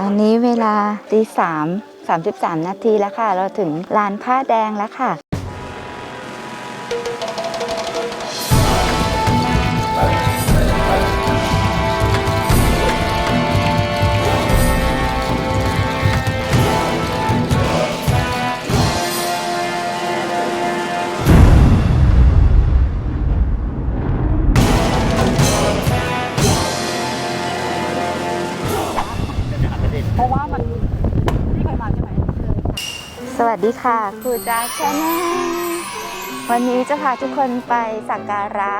ตอนนี้เวลาตีสามสามสิบสามนาทีแล้วค่ะ เราถึงลานผ้าแดงแล้วค่ะ สวัสดีค่ะครูจ้าชนแนล วันนี้จะพาทุกคนไปสักการะ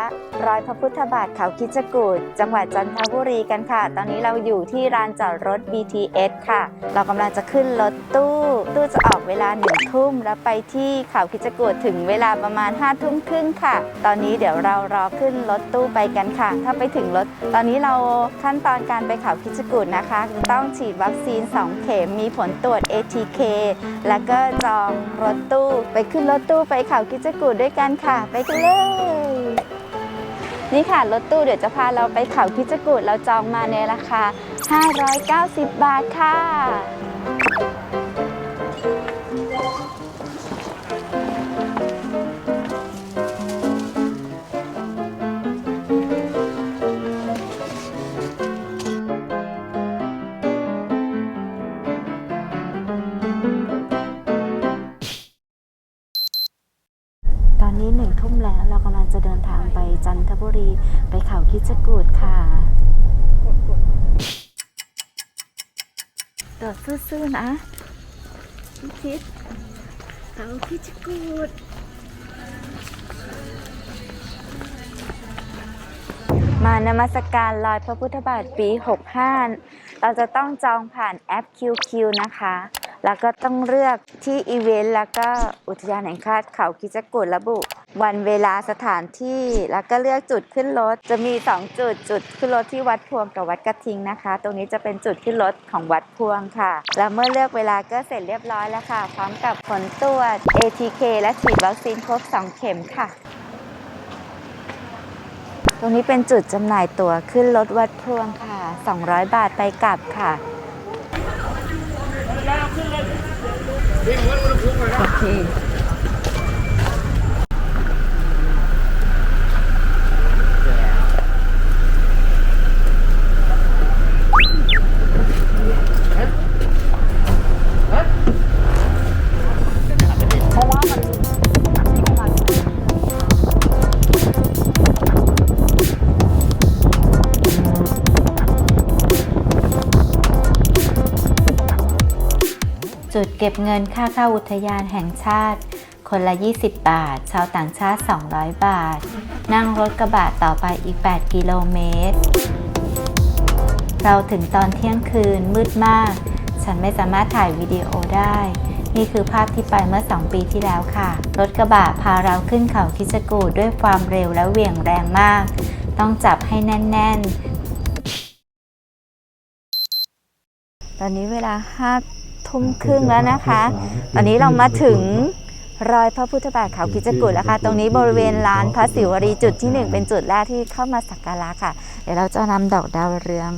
รอยพระพุทธบาทเขาคิจกูดจังหวัดจันทบุรีกันค่ะ ตอนนี้เราอยู่ที่ลานจอดรถ BTS ค่ะ เรากำลังจะขึ้นรถตู้ ตู้จะออกเวลาหนึ่งทุ่มแล้วไปที่เขาคิจกูดถึงเวลาประมาณ5้าทุ่มครึ่งค่ะ ตอนนี้เดี๋ยวเรารอขึ้นรถตู้ไปกันค่ะ ถ้าไปถึงรถ ตอนนี้เราขั้นตอนการไปเขาคิจกูดนะคะ ต้องฉีดวัคซีน 2 เข็มมีผลตรวจ ATK แล้วก็จองรถตู้ ไปขึ้นรถตู้ไปเขาคิจกูดด้วยกันค่ะ ไปกันเลย นี่ค่ะรถตู้เดี๋ยวจะพาเราไปเขาพิจกูดเราจองมาในราคา 590 บาทค่ะ นะพี่คิดเขาคิดจกูดมานมัสการลอยพระพุทธบาทปี 65 เราจะต้องจองผ่านแอป QQ นะคะ แล้วก็ต้องเลือกที่อีเวนต์แล้วก็อุทยานแห่งชาติเขาคิจกูดระบุ วันเวลาสถานที่แล้วก็เลือกจุดขึ้นรถจะมี 2 จุดจุดขึ้นรถที่วัดพวงกับวัดกระทิงนะคะ ตรงนี้จะเป็นจุดขึ้นรถของวัดพวงค่ะ แล้วเมื่อเลือกเวลาก็เสร็จเรียบร้อยแล้วค่ะ พร้อมกับผลตรวจ ATK และฉีดวัคซีนครบ 2 เข็มค่ะตรงนี้เป็นจุดจำหน่ายตั๋วขึ้นรถวัดพวงค่ะ 200 บาทไปกลับค่ะ โอเค เก็บเงินค่าเข้าอุทยานแห่งชาติ คนละ 20 บาท ชาวต่างชาติ 200 บาท นั่งรถกระบะต่อไปอีก 8 กิโลเมตร เราถึงตอนเที่ยงคืนมืดมาก ฉันไม่สามารถถ่ายวิดีโอได้ นี่คือภาพที่ไปเมื่อ 2 ปีที่แล้วค่ะ รถกระบะพาเราขึ้นเขาคิจกูดด้วยความเร็วและเหวี่ยงแรงมาก ต้องจับให้แน่น ๆ ตอนนี้เวลาห้า ทุ่มครึ่งแล้วนะคะ ตอนนี้เรามาถึงรอยพระพุทธบาทเขาคิดจกุฎแล้วค่ะ ตรงนี้บริเวณลานพระศิวรีจุดที่หนึ่งเป็นจุดแรกที่เข้ามาสักการะค่ะ เดี๋ยวเราจะนำดอกดาวเรือง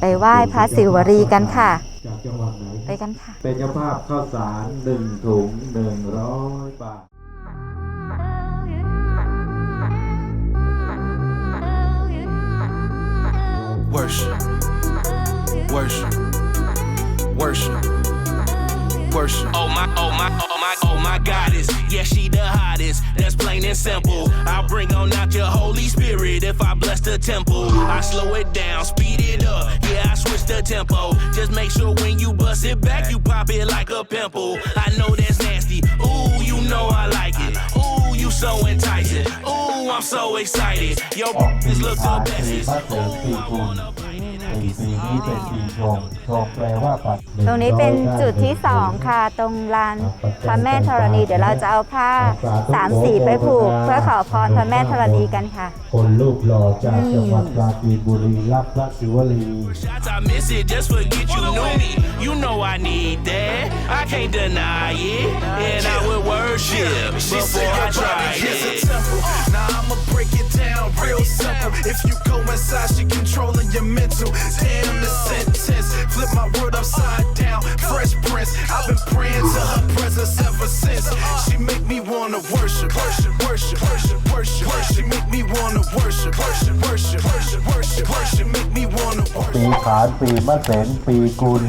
ไปไหว้พระศิวรีกันค่ะ จากจังหวัดไหนไปกันค่ะ เป็นเจ้าภาพข้าวสารหนึ่งถุงหนึ่งร้อยบาท Worship. Worship. Worship. Worship. Oh my, oh my, oh my, oh my goddess. Yeah, she the hottest. That's plain and simple. I'll bring on out your Holy Spirit if I bless the temple. I slow it down, speed it up. Yeah, I switch the tempo. Just make sure when you bust it back, you pop it like a pimple. I know that's nasty. Ooh, you know I like it. Ooh, you so enticing. Ooh, I'm so excited. Yo, this look the bestest. Ooh, I wanna bite it. I ปี can ปี see นี้เป็นปีชงชงแปลว่าปัดตรงนี้เป็นจุดที่สองค่ะ ตรงลานพระแม่ธรณี เดี๋ยวเราจะเอาผ้าสามสีไปผูก เพื่อขอพรพระแม่ธรณีกันค่ะ คนรูปหล่อจากจังหวัดปราจีนบุรีรับพระศิวลี Shots I miss it, just forget you knew me. You You know I need that. I can't deny it. And I will worship before I try Here's a it. temple. Now I'ma break it down real simple. If you go inside, she controlling your mental. Damn the sentence. Flip my world upside down. Fresh Prince. I've been praying to her presence ever since. She make me wanna worship, worship, worship, worship, worship, worship. Make me wanna worship, worship, worship, worship, worship, worship. Make me wanna ปี worship. ขานปีมะเสงปีกุล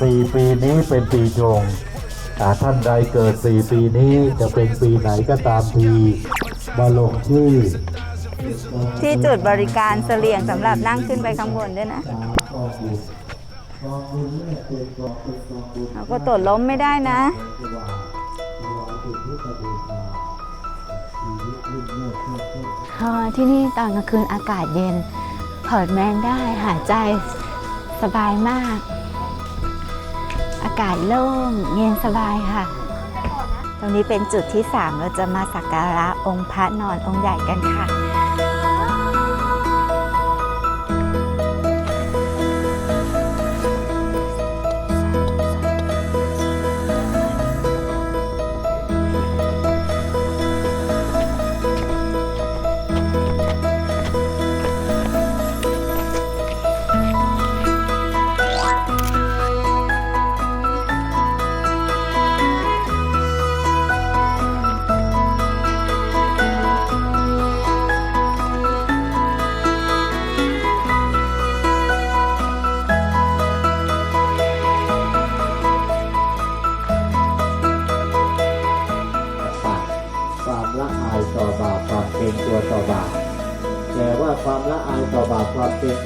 สี่ปีนี้เป็นปีชงถ้าท่านใดเกิดสี่ปีนี้จะเป็นปีไหนก็ตามที มาลงชื่อ ที่จุดบริการเสลี่ยงสำหรับนั่งขึ้นไปข้างบนด้วยนะตามกองบุญกองบุญเนี่ยเป็นกองเป็นกองบุญเราก็ตดล้มไม่ได้นะสว่างสว่างจุดพุทธบูชาชีวิตรุ่งโรจน์เพื่อเพื่ออ๋อที่นี่ตอนกลางคืนอากาศเย็นเปิดแมงได้หายใจสบายมาก อากาศโล่งเย็นสบายค่ะ ตรงนี้เป็นจุดที่ 3 เราจะมาสักการะองค์พระนอนองค์ใหญ่กันค่ะ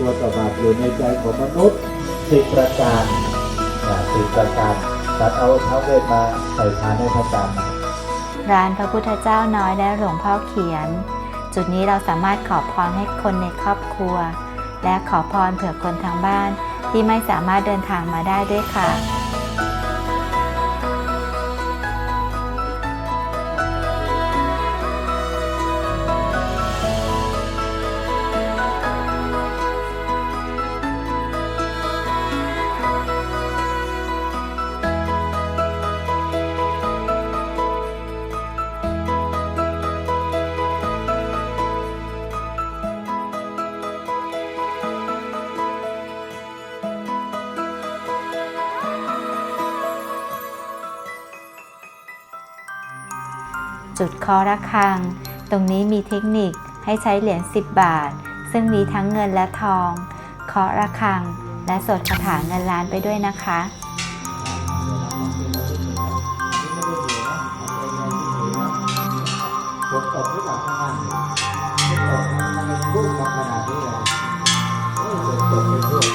ตัวต่อบาปอยู่ในใจของมนุษย์สิบประการนะสิบประการตัดเอาเท้าเวทมาใส่ทานให้พระจันทร์ร้านพระพุทธเจ้าน้อยและหลวงพ่อเขียน จุดนี้เราสามารถขอพรให้คนในครอบครัว และขอพรเผื่อคนทางบ้านที่ไม่สามารถเดินทางมาได้ด้วยค่ะ คอระฆัง ตรงนี้มีเทคนิคให้ใช้เหรียญ10 บาท ซึ่งมีทั้งเงินและทอง เคาะระฆัง และสวดคาถาเงินล้านไปด้วยนะคะฝนตกหรือเปล่าข้างล่างฝนตกทำไมรุ่งมาขนาดนี้เลยฝนตกเป็นเรื่อง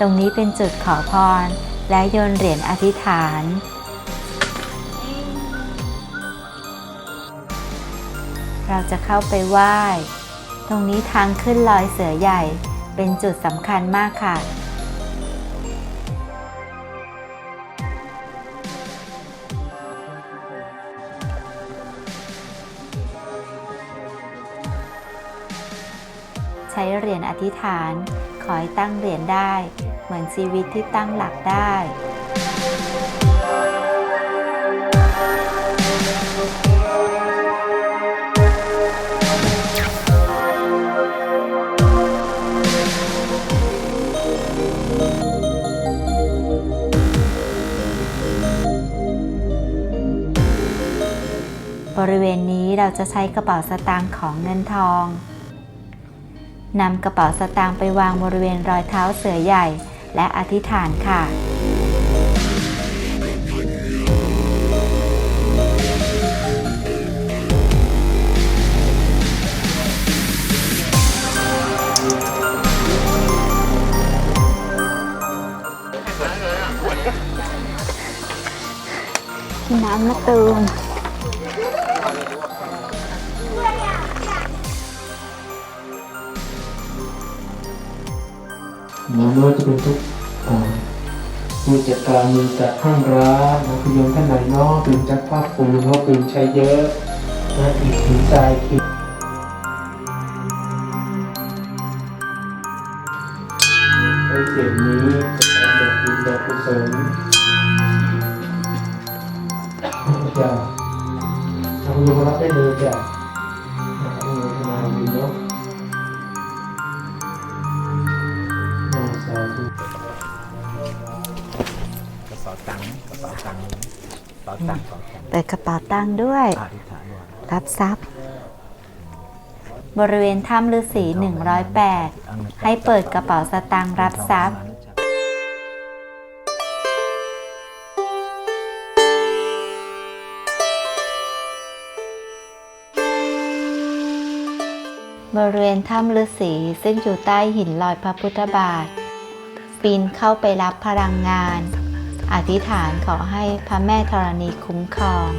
ตรงนี้เป็นจุดขอพร และโยนเหรียญอธิษฐาน เราจะเข้าไปไหว้ ตรงนี้ทางขึ้นลอยเสือใหญ่เป็นจุดสำคัญมากค่ะใช้เหรียญอธิษฐาน ขอให้ตั้งเหรียญได้ เหมือนชีวิตที่ตั้งหลักได้บริเวณนี้เราจะใช้กระเป๋าสตางค์ของเงินทอง นำกระเป๋าสตางค์ไปวางบริเวณรอยเท้าเสือใหญ่ และอธิษฐานค่ะน้ำมะตูม ไม่ว่าจะเป็นทุกอ่าผู้จัดการมือจากข้างร้านนะคุณโยมท่านไหนเนาะปืนจักภาพปูนเพราะปืนใช้เยอะนะอีกถึงใจคิดไอ ตังค์กระเป๋าตังค์เปิดกระเป๋าตังค์ด้วย อธิษฐานว่ารับทรัพย์ บริเวณถ้ำฤาษี108 ให้เปิดกระเป๋าสตางค์รับทรัพย์ บริเวณถ้ำฤาษีซึ่งอยู่ใต้หินลอยพระพุทธบาท ปีนเข้าไปรับพลังงาน อธิษฐานขอให้พระแม่ธรณีคุ้มครอง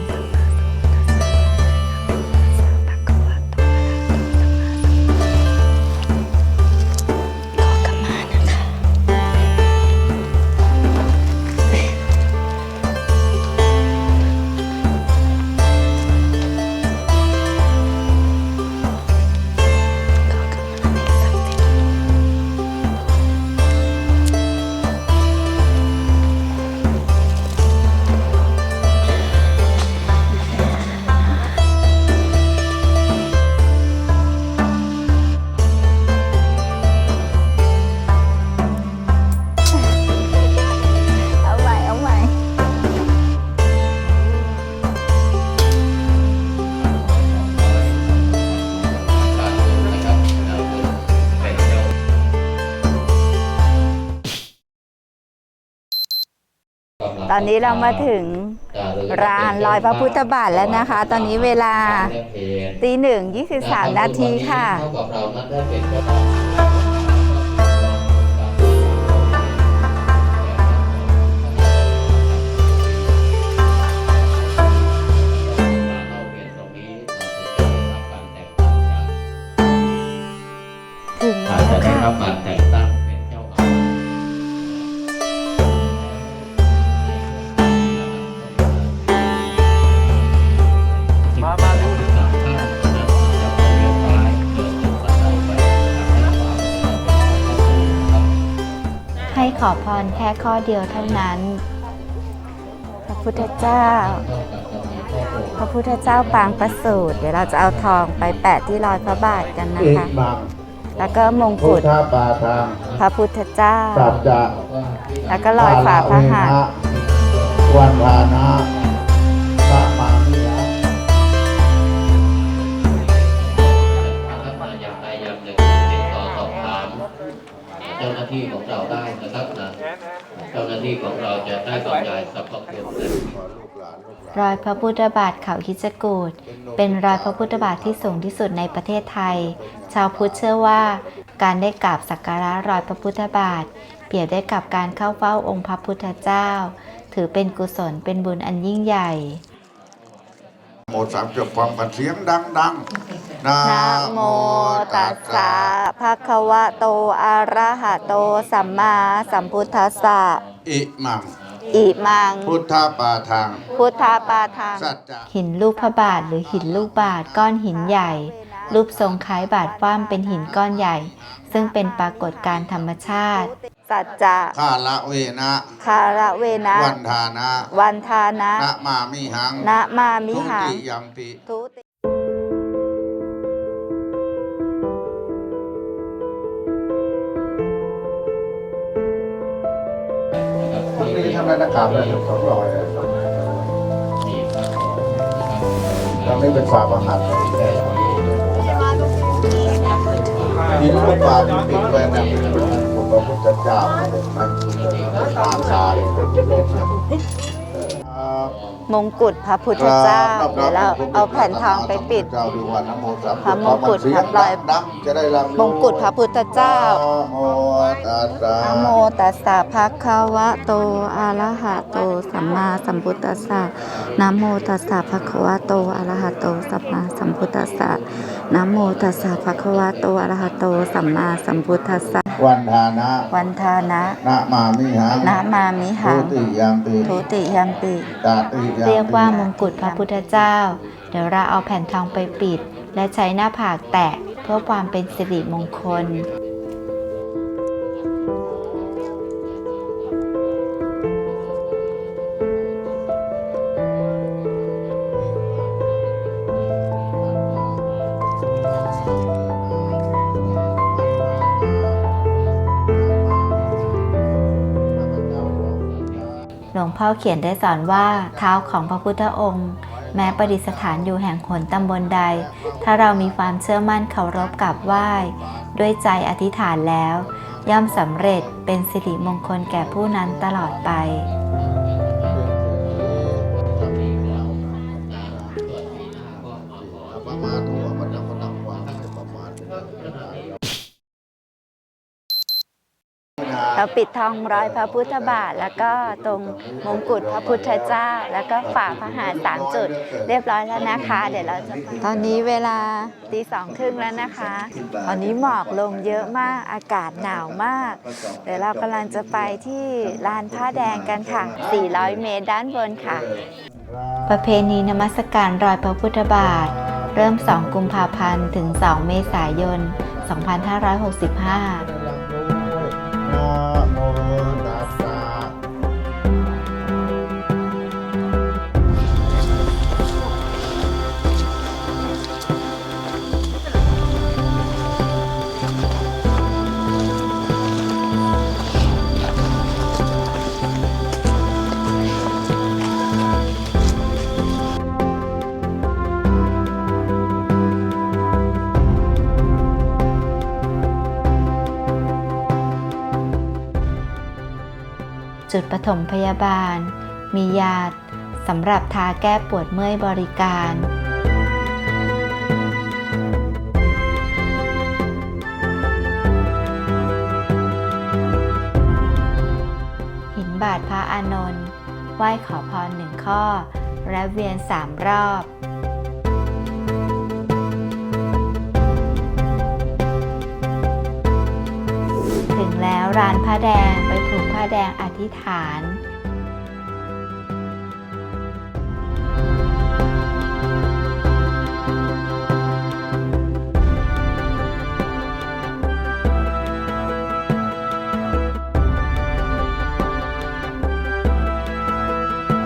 อนนี้เรามาถึงร้านลอยพระพุทธบาทแล้วนะคะ ตอนนี้เวลาตีหนึ่งยี่สิบสามนาทีค่ะ ค่ข้อเดียวเท่านั้น พระพุทธเจ้า พระพุทธเจ้าปางประสูติเดี๋ยวเราจะเอาทองไปแปะที่รอยพระบาทกันนะอิคะมังแล้วก็มงพุกุทฎธปาทางพระพุทธเจ้า สัจจะแล้วก็รอยฝ่าพระหัตถ์ วันทานะพระมามิยะถ้ามาอย่างใดอย่างหนึ่งติดต่อสอบถามเจ้าหน้าที่ของเราได้นะครับนะเจ้าหน้าที่ของเราจะได้บรรยายสรรพคุณและขอลูกหลานลูกหลานรอยพระพุทธบาทเขาคิดจกูดเป็นรอยพระพุทธบาทที่สูงที่สุดในประเทศไทย ชาวพุทธเชื่อว่าการได้กราบสักการะรอยพระพุทธบาท เปรียบได้กับการเข้าเฝ้าองค์พระพุทธเจ้า ถือเป็นกุศลเป็นบุญอันยิ่งใหญ่โมสามจบพร้อมกันเสียงดังๆ นะนะโมตัสสะภะคะวะโตอะระหะโตสัมมาสัมพุทธัสสะอิมัง อิมัง พุทธปาทาง พุทธาปาทางสัจจะหินลูกพระบาทหรือหินลูกบาทก้อนหินใหญ่ รูปทรงคล้ายบาทว่ามเป็นหินก้อนใหญ่ ซึ่งเป็นปรากฏการณ์ธรรมชาติ สัจจะข้าละเวนะคาระเวนะ วันทานะ วันทานะนะมามิหังนะมามิทุหังติยัมปิ ทุตินี่ทำอะไรนะครับเลยสองรอยเราไม่เป็นฝาประหัตหินลูกบาทที่ปิดไว้นะผมก็พุทธเจ้ามันมาชาเลย มงกุฎพระพุทธเจ้าเดี๋ยวเราเอาแผ่นทองไปปิดเจ้าดูว่านะโมสามพระมงกุฎพระลอยดังจะได้รำมงกุฎพระพุทธเจ้านะโมตัสสะนะโมตัสสะภะคะวะโตอะระหะโตสัมมาสัมพุทธัสสะนะโมตัสสะภะคะวะโตอะระหะโตสัมมาสัมพุทธัสสะนะโมตัสสะภะคะวะโตอะระหะโตสัมมาสัมพุทธัสสะ วันทานะวันทานะนะมามิหังนะมามิทุหังติยังปิทุติยัมปิตาติยังปิเรียกว่ามงกุฎพระพุทธเจ้า เดี๋ยวเราเอาแผ่นทองไปปิด และใช้หน้าผากแตะเพื่อความเป็นสิริมงคล หลวงพ่อเขียนได้สอนว่าเท้าของพระพุทธองค์ แม้ประดิษฐานอยู่แห่งหนตำบลใด ถ้าเรามีความเชื่อมั่นเคารพกราบไหว้ ด้วยใจอธิษฐานแล้ว ย่อมสำเร็จเป็นสิริมงคลแก่ผู้นั้นตลอดไป เราปิดทองร้อยพระพุทธบาท แล้วก็ตรงมงกุฎพระพุทธเจ้า แล้วก็ฝ่าพระหาสามจุด เรียบร้อยแล้วนะคะ เดี๋ยวเราจะไปตอนนี้เวลาตีสองครึ่งแล้วนะคะ ตอนนี้หมอกลงเยอะมากอากาศหนาวมาก เดี๋ยวเรากำลังจะไปที่ลานผ้าแดงกันค่ะ 400 เมตรด้านบนค่ะ ประเพณีนมัสการรอยพระพุทธบาท เริ่ม 2 กุมภาพันธ์ ถึง 2 เมษายน 2565 น จุดปฐมพยาบาล มียาสำหรับทาแก้ปวดเมื่อยบริการ หินบาทพระอานนท์ไหว้ขอพรหนึ่งข้อ และเวียนสามรอบ ร้านผ้าแดงไปผูกผ้าแดงอธิษฐาน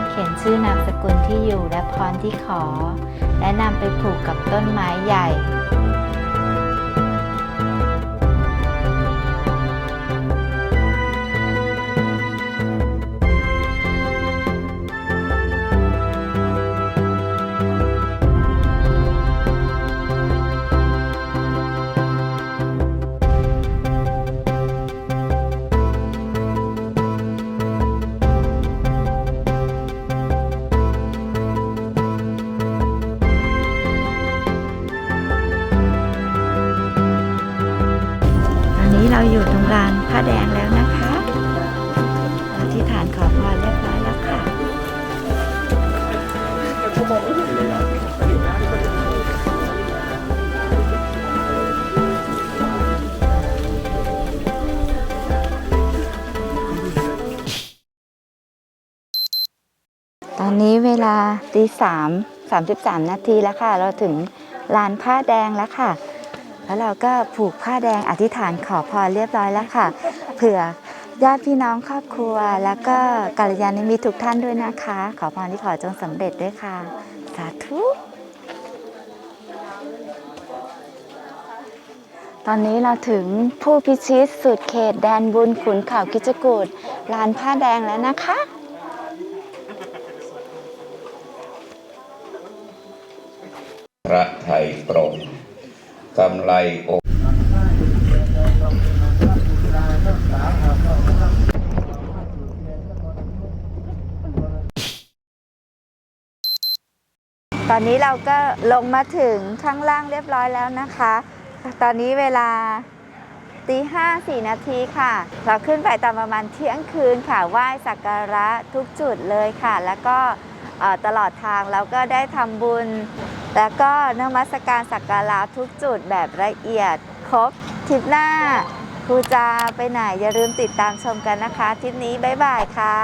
เขียนชื่อนามสกุลที่อยู่และพรที่ขอ และนำไปผูกกับต้นไม้ใหญ่ อนนี้เวลาตีสามสามสิบสามนาทีแล้วค่ะ เราถึงลานผ้าแดงแล้วค่ะ แล้วเราก็ผูกผ้าแดงอธิษฐานขอพรเรียบร้อยแล้วค่ะ เผื่อญาติพี่น้องครอบครัว แล้วก็กัลยาณมิตรทุกท่านด้วยนะคะ ขอพรที่ขอจงสำเร็จด้วยค่ะ สาธุ ตอนนี้เราถึงผู้พิชิตสุดเขตแดนบุญขุนเขากิจกูดลานผ้าแดงแล้วนะคะ พระไทยตรงกำไรอกตอนนี้เราก็ลงมาถึงข้างล่างเรียบร้อยแล้วนะคะ ตอนนี้เวลาตีห้าสี่นาทีค่ะ เราขึ้นไปตอนประมาณเที่ยงคืนค่ะไหว้สักการะทุกจุดเลยค่ะ แล้วก็ตลอดทางเราก็ได้ทำบุญ แล้วก็นมัสการสักการะทุกจุดแบบละเอียดครบทิปหน้าครูจาไปไหนอย่าลืมติดตามชมกันนะคะทิปนี้บ๊ายบายค่ะ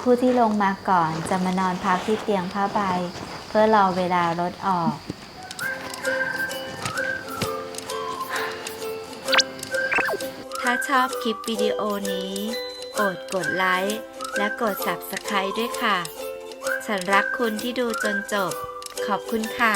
ผู้ที่ลงมาก่อนจะมานอนพักที่เตียงผ้าใบ เพื่อรอเวลารถออก ถ้าชอบคลิปวิดีโอนี้โปรดกดไลค์และกด Subscribe ด้วยค่ะ ฉันรักคุณที่ดูจนจบ ขอบคุณค่ะ